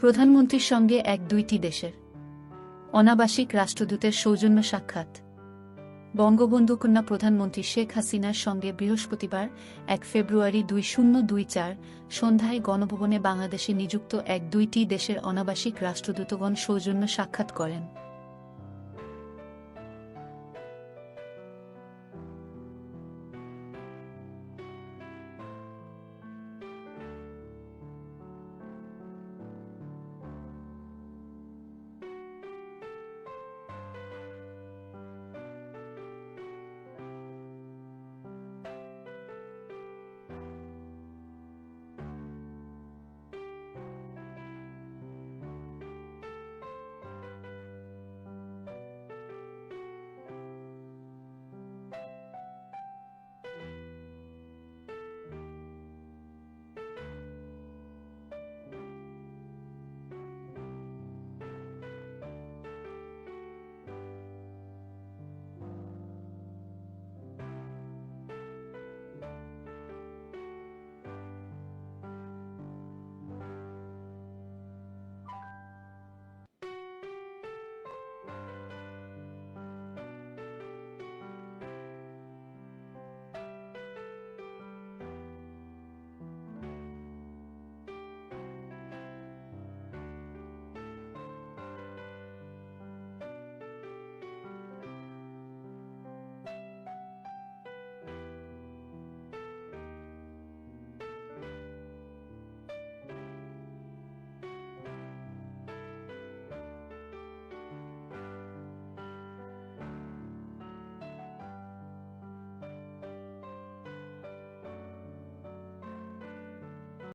প্রধানমন্ত্রীর সঙ্গে এক দুইটি দেশের। অনাবাসিক রাষ্ট্রদূতের সৌজন্য সাক্ষাৎ। বঙ্গবন্ধু কন্যা প্রধানমন্ত্রী শেখ হাসিনার সঙ্গে বৃহস্পতিবার এক ফেব্রুয়ারি দুই শূন্য দুই চার সন্ধ্যায় গণভবনে বাংলাদেশে নিযুক্ত এক দুইটি দেশের অনাবাসিক রাষ্ট্রদূতগণ সৌজন্য সাক্ষাৎ করেন।